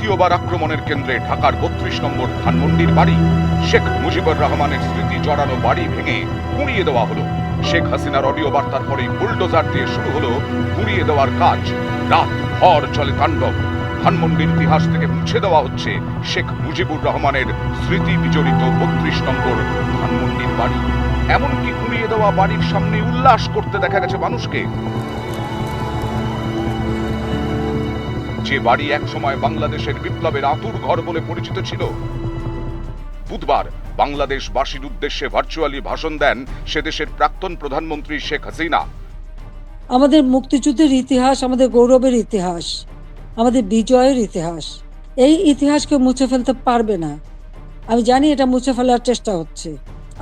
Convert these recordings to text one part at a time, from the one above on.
দ্বিতীয়বার আক্রমণের কেন্দ্রে ঢাকার বত্রিশ নম্বর ধানমন্ডির বাড়ি শেখ মুজিবুর রহমানের স্মৃতি জড়ানো বাড়ি ভেঙে পুড়িয়ে দেওয়া হলো। শেখ হাসিনার অডিও বার্তার পরেই বুলডোজার দিয়ে শুরু হলো পুড়িয়ে দেওয়ার কাজ। রাত ভর চলে তাণ্ডব। ধানমন্ডির ইতিহাস থেকে মুছে দেওয়া হচ্ছে শেখ মুজিবুর রহমানের স্মৃতি বিজড়িত বত্রিশ নম্বর ধানমন্ডির বাড়ি। এমনকি পুড়িয়ে দেওয়া বাড়ির সামনে উল্লাস করতে দেখা গেছে মানুষকে। যে বাড়ি একসময় বাংলাদেশের বিপ্লবের আতুর ঘর বলে পরিচিত ছিল। বুধবার বাংলাদেশবাসীর উদ্দেশ্যে ভার্চুয়ালি ভাষণ দেন সে দেশের প্রাক্তন প্রধানমন্ত্রী শেখ হাসিনা। আমাদের মুক্তিযুদ্ধের ইতিহাস আমাদের গৌরবের ইতিহাস, আমাদের বিজয়ের ইতিহাস। এই ইতিহাসকে মুছে ফেলতে পারবে না। আমি জানি এটা মুছে ফেলার চেষ্টা হচ্ছে।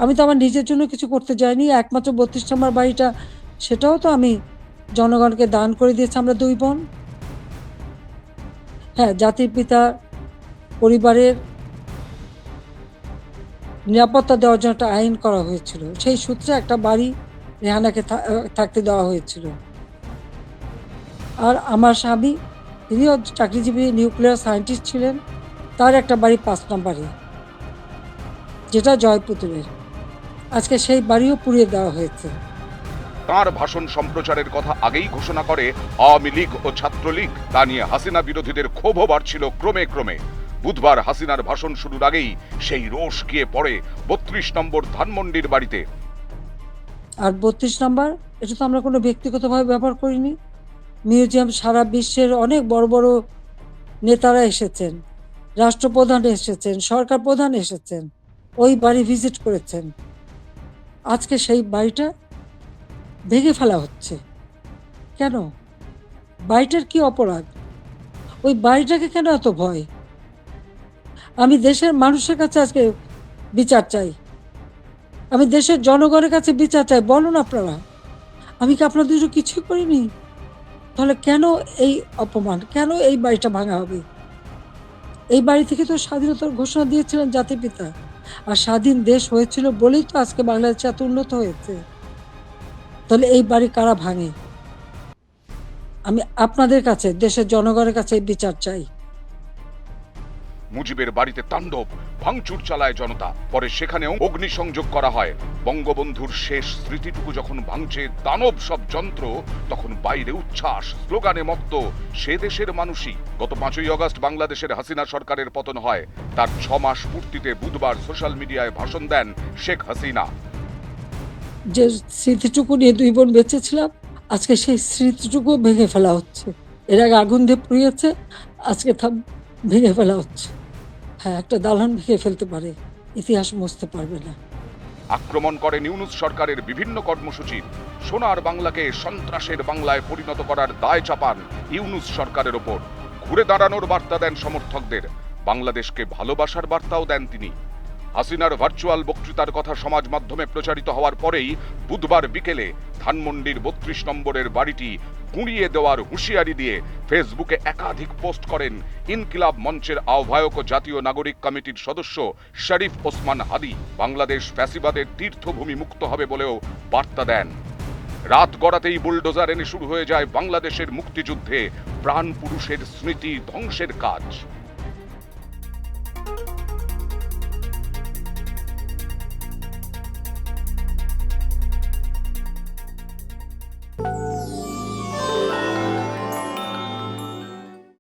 আমি তো আমার নিজের জন্য কিছু করতে যাইনি, একমাত্র বত্রিশ নম্বর বাড়িটা, সেটাও তো আমি জনগণকে দান করে দিয়েছি, আমরা দুই বোন। হ্যাঁ জাতির পিতা, পরিবারের নিরাপত্তা দেওয়ার জন্য একটা আইন করা হয়েছিল। সেই সূত্রে একটা বাড়ি রেহানাকে থাকতে দেওয়া হয়েছিল। আর আমার স্বামী, তিনিও চাকরিজীবী, নিউক্লিয়ার সায়েন্টিস্ট ছিলেন। তার একটা বাড়ি পাঁচ নম্বরে, যেটা জয়পুতুলের আজকে সেই বাড়িও পুড়িয়ে দেওয়া হয়েছে। তার ভাষণ সম্প্রচারের কথা আগেই ঘোষণা করে আওয়ামী লীগ ও ছাত্রলীগ। তা নিয়ে হাসিনা বিরোধীদের ক্ষোভও বাড়ছিল ক্রমে ক্রমে। বুধবার হাসিনার ভাষণ শুরুর আগেই সেই রোষ গিয়ে পড়ে বত্রিশ নম্বর ধানমন্ডির বাড়িতে। আর বত্রিশ নম্বর, এটা তো আমরা কোনো ব্যক্তিগতভাবে ব্যবহার করিনি। মিউজিয়াম সারা বিশ্বের অনেক বড় বড় নেতারা এসেছেন, রাষ্ট্রপ্রধান এসেছেন, সরকার প্রধান এসেছেন, ওই বাড়ি ভিজিট করেছেন। আজকে সেই বাড়িটা ভেঙে ফেলা হচ্ছে। কেন? বাড়িটার কি অপরাধ? ওই বাড়িটাকে কেন এত ভয়? আমি দেশের মানুষের কাছে আজকে বিচার চাই। আমি দেশের জনগণের কাছে বিচার চাই, বলুন আপনারা। আমি কি আপনাদের কিছুই করিনি? তাহলে কেন এই অপমান? কেন এই বাড়িটা ভাঙা হবে? এই বাড়ি থেকে তো স্বাধীনতার ঘোষণা দিয়েছিলেন জাতির পিতা। আর স্বাধীন দেশ হয়েছিল বলেই তো আজকে বাংলাদেশ এত উন্নত হয়েছে। তাহলে এই বাড়ি কারা ভাঙে? আমি আপনাদের কাছে, দেশের জনগণের কাছে বিচার চাই। মুজিবের বাড়িতে তাণ্ডব, ভাঙচুর চালায় জনতা। পরে সেখানেও অগ্নিসংযোগ করা হয়। বঙ্গবন্ধুর শেষ স্মৃতিটুকু যখন ভাঙছে দানব সব যন্ত্র, তখন বাইরে উচ্ছ্বাস, স্লোগানে মত্ত, সে দেশের মানুষই। গত পাঁচই অগস্ট বাংলাদেশের হাসিনা সরকারের পতন হয়। তার ছ মাস পূর্তিতে বুধবার সোশ্যাল মিডিয়ায় ভাষণ দেন শেখ হাসিনা। যে স্মৃতিটুকু নিয়ে দুই বোন বেঁচেছিলাম, আজকে সেই স্মৃতিটুকু ভেঙে ফেলা হচ্ছে। এর আগে আগুন দিয়ে পুড়িয়েছে, আজকে তা ভেঙে ফেলা হচ্ছে। হ্যাঁ একটা দালান ভেঙে ফেলতে পারে, ইতিহাস মুছতে পারবে না। আক্রমণ করেন ইউনুস সরকারের বিভিন্ন কর্মসূচির সোনার বাংলাকে সন্ত্রাসের বাংলায় পরিণত করার দায় চাপান ইউনুস সরকারের ওপর। ঘুরে দাঁড়ানোর বার্তা দেন সমর্থকদের, বাংলাদেশকে ভালোবাসার বার্তাও দেন তিনি। হাসিনার ভার্চুয়াল বক্তৃতার কথা সমাজ মাধ্যমে প্রচারিত হওয়ার পরেই বুধবার বিকেলে ধানমন্ডির বত্রিশ নম্বরের বাড়িটি গুঁড়িয়ে দেওয়ার হুঁশিয়ারি দিয়ে ফেসবুকে একাধিক পোস্ট করেন ইনকিলাব মঞ্চের আহ্বায়ক ও জাতীয় নাগরিক কমিটির সদস্য শরীফ ওসমান হাদি। বাংলাদেশ ফ্যাসিবাদের তীর্থভূমি মুক্ত হবে বলেও বার্তা দেন। রাত গড়াতেই বুলডোজার এনে শুরু হয়ে যায় বাংলাদেশের মুক্তিযুদ্ধে প্রাণ পুরুষের স্মৃতি ধ্বংসের কাজ।